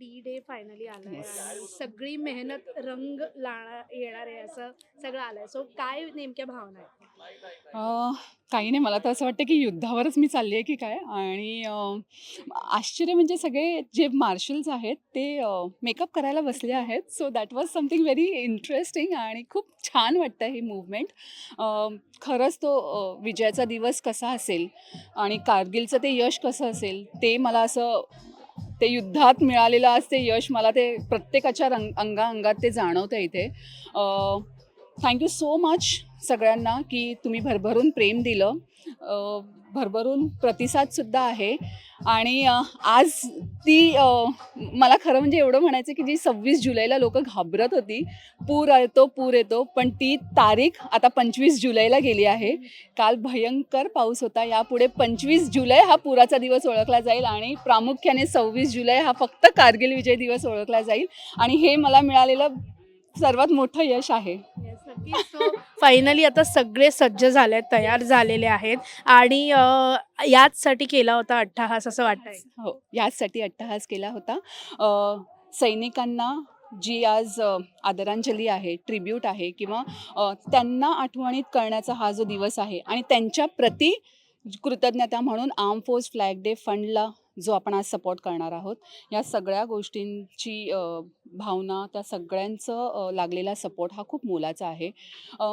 D day finally आलाय आणि सगळी मेहनत रंग लाणार येणार आहे असं सगळं आलंय. सो काय नेमक्या भावना आहेत? अ, काही नाही. मला तर असं वाटतं की युद्धावरच मी चालली आहे की काय? आणि अ, आश्चर्य म्हणजे सगळे जे मार्शल्स आहेत ते मेकअप करायला बसले आहेत. So that was something very interesting आणि खूप छान वाटतं ही मूवमेंट खरंच तो अ, विजयाचा दिवस कसा असेल आणि कारगिलचं ते यश कसं असेल ते मला असं ते युद्धात मिळालेलं आज ते यश मला ते प्रत्येकाच्या रंग अंगाअंगात ते जाणवतं इथे. थँक्यू सो मच सगळ्यांना की तुम्ही भरभरून प्रेम दिलं. भरभरून प्रतिसादसुद्धा आहे. आणि आज ती मला खरं म्हणजे एवढं म्हणायचं की जी सव्वीस जुलैला लोक घाबरत होती पूर येतो पूर येतो पण ती तारीख आता पंचवीस जुलैला गेली आहे. काल भयंकर पाऊस होता. यापुढे पंचवीस जुलै हा पुराचा दिवस ओळखला जाईल आणि प्रामुख्याने सव्वीस जुलै हा फक्त कारगिल विजय दिवस ओळखला जाईल. आणि हे मला मिळालेलं सर्वात मोठं यश आहे. फायनली आता सगळे सज्ज झाले आहेत तयार झालेले आहेत. आणि अं, याचसाठी केला होता अट्टाहास असं वाटतंय. हो याचसाठी अट्टहास केला होता. अ, सैनिकांना जी आज अ, आदरांजली आहे ट्रिब्यूट आहे किंवा अ, त्यांना आठवणीत करण्याचा हा जो दिवस आहे आणि त्यांच्या प्रति कृतज्ञता म्हणून आर्म फोर्स फ्लॅग डे फंडला जो आपण आज सपोर्ट करणार आहोत. या सगळ्या गोष्टींची भावना त्या सगळ्यांचं लागलेला सपोर्ट हा खूप मोलाचा आहे.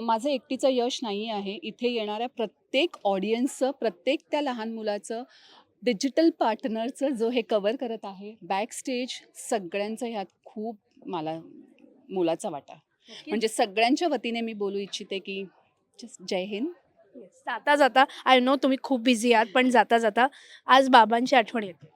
माझं एकटीचं यश नाही आहे. इथे येणाऱ्या प्रत्येक ऑडियन्सचं प्रत्येक त्या लहान मुलाचं डिजिटल पार्टनरचं जो हे कवर करत आहे बॅक स्टेज सगळ्यांचं ह्यात खूप मला मोलाचा वाटा. म्हणजे सगळ्यांच्या वतीने मी बोलू इच्छिते की जय हिंद. जाता जाता आय नो तुम्ही खूप बिझी आहात पण जाता जाता आज बाबांची आठवण येते.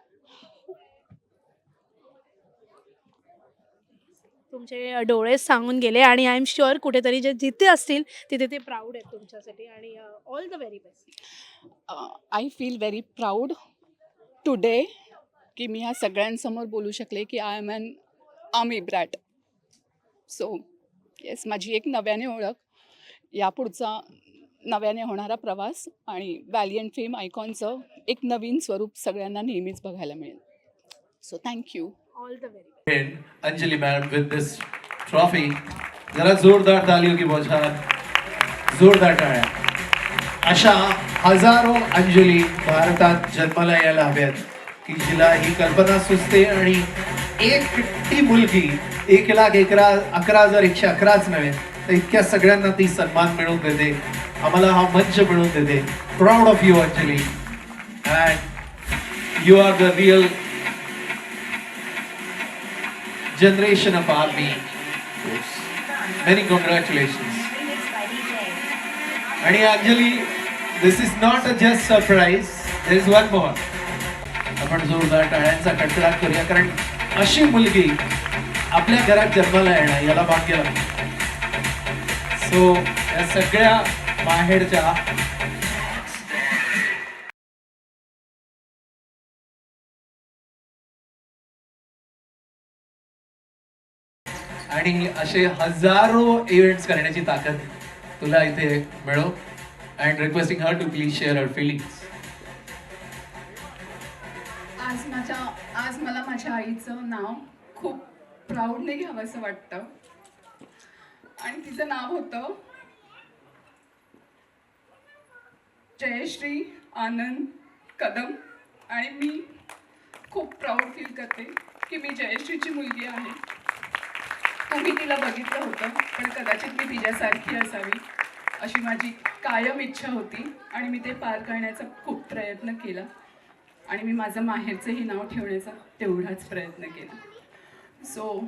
तुमचे डोळे सांगून गेले आणि आय एम शुअर कुठेतरी जे जिथे असतील तिथे ते प्राऊड आहेत तुमच्यासाठी आणि all the very best I feel very proud today की मी ह्या सगळ्यांसमोर बोलू शकले की I am an army brat so yes माझी एक नव्याने ओळख. यापुढचा नव्याने होणारा प्रवास आणि वॅलियंट फेम आयकॉनचं एक नवीन स्वरूप सगळ्यांना नेहमीच बघायला मिळेल. So thank you all the very Anjali madam with this trophy. जरा जोरदार तालियों की बौछार जोरदार टाळ्या. अशा हजारो अंजली भारतात जन्माला यायला हव्यात की जिला ही कल्पना सुचते आणि एक ती मुलगी एक लाख एकरा अकरा हजार एकशे अकराच नव्हे तर इतक्या सगळ्यांना ती सन्मान मिळवून देते. आम्हाला हा मंच मिळवून देते. Proud of you Anjali and you are the real of army. Force. Many congratulations. आणि Anjali this is not a just surprise there is one more आपण जोरदार टाळ्यांचा कडकडाट करूया कारण अशी मुलगी आपल्या घरात जन्माला येणं याला भाग्य सो या सगळ्या बाहेरच्या. आणि असे हजारो इव्हेंट्स करण्याची ताकद तुला इथे मिळो. And requesting her to please share her feelings आज माझ्या आज मला माझ्या आईचं नाव खूप प्राऊडने घ्यावं असं वाटतं. आणि तिचं नाव होतं जयश्री आनंद कदम. आणि मी खूप प्राऊड फील करते की मी जयश्रीची मुलगी आहे. तुम्ही तिला बघितलं होतं पण कदाचित मी तिच्यासारखी असावी अशी माझी कायम इच्छा होती आणि मी ते पार करण्याचा खूप प्रयत्न केला. आणि मी माझं माहेरचंही नाव ठेवण्याचा तेवढाच प्रयत्न केला. सो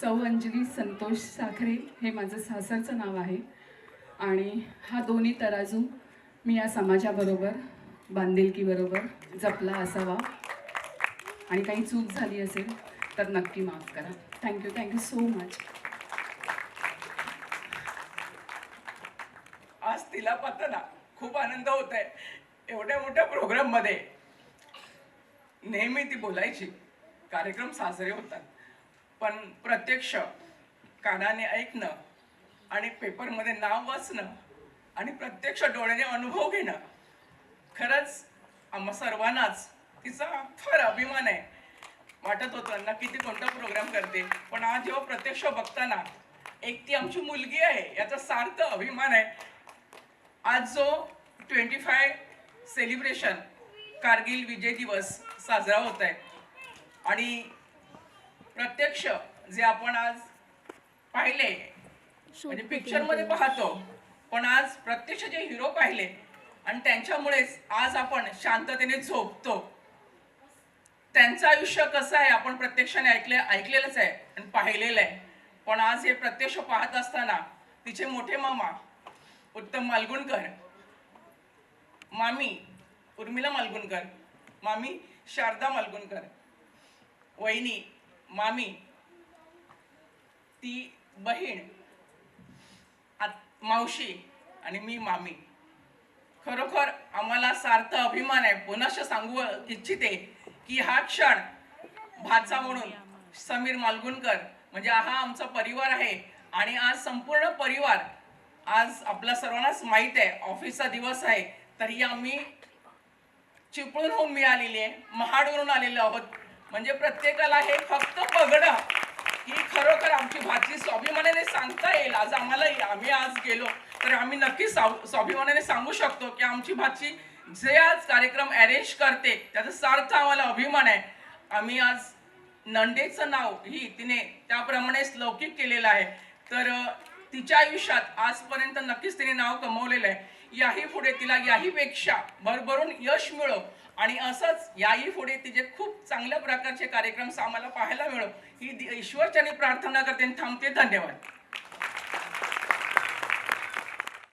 चौ अंजली संतोष साखरे हे माझं सासरचं नाव आहे. आणि हा दोन्ही तराजू मी या समाजाबरोबर बांधिलकीबरोबर जपला असावा. आणि काही चूक झाली असेल तर नक्की माफ करा. थँक्यू थँक्यू सो मच आज तिला पाहताना खूप आनंद होत आहे एवढ्या मोठ्या प्रोग्राममध्ये नेहमी ती बोलायची. कार्यक्रम साजरे होतात. पण प्रत्यक्ष कानाने ऐकणं आणि पेपरमध्ये नाव वाचणं आणि प्रत्यक्ष डोळ्याने अनुभव घेणं. खरंच आम्हा सर्वांनाच तिचा फार अभिमान आहे. वाटत होतं नक्की ती कोणता प्रोग्राम करते. पण आज जेव्हा प्रत्यक्ष बघताना एक ती आमची मुलगी आहे याचा सार्थ अभिमान आहे. आज जो twenty five celebration Kargil Vijay Diwas साजरा होत आहे. आणि प्रत्यक्ष जे आपण आज पाहिले म्हणजे पिक्चरमध्ये पाहतो पण आज प्रत्यक्ष जे हिरो पाहिले आणि त्यांच्यामुळेच आज आपण शांततेने झोपतो. त्यांचं आयुष्य कसं आहे आपण प्रत्यक्षाने ऐकले ऐकलेलंच आहे आणि पाहिलेलं आहे. पण आज हे प्रत्यक्ष पाहत असताना तिचे मोठे मामा उत्तम मालगुणकर मामी उर्मिला मालगुणकर मामी शारदा मालगुणकर वहिनी मामी ती बहीण मावशी आणि मी मामी. खरोखर आम्हाला सार्थ अभिमान आहे. पुनश सांगू इच्छिते की हा क्षण भाचा म्हणून समीर मालगुणकर म्हणजे हा आमचा परिवार आहे. आणि आज संपूर्ण परिवार आज आपल्या सर्वांनाच माहीत आहे ऑफिसचा दिवस आहे. तरी आम्ही चिपळून होऊन मिळालेली आहे. महाडवरून आलेलो आहोत. म्हणजे प्रत्येकाला हे फक्त बघणं ही खरोखर आमची भाची स्वाभिमानाने सांगता येईल. आज आम्हाला आम्ही आज गेलो तर आम्ही नक्कीच स्वाभिमानाने सांगू शकतो की आमची भाची जे आज कार्यक्रम अरेंज करते त्याचा सार्थ आम्हाला अभिमान आहे. आम्ही आज नंदेचं नाव ही तिने त्याप्रमाणेच लौकिक केलेलं आहे. तर तिच्या आयुष्यात आजपर्यंत नक्कीच तिने नाव कमवलेलं आहे. याही पुढे तिला याही पेक्षा भरभरून यश मिळो. आणि असंच याही पुढे तिचे खूप चांगल्या प्रकारचे कार्यक्रम आम्हाला पाहायला मिळो. ही ईश्वरच्याने प्रार्थना करते आणि थांबते. धन्यवाद.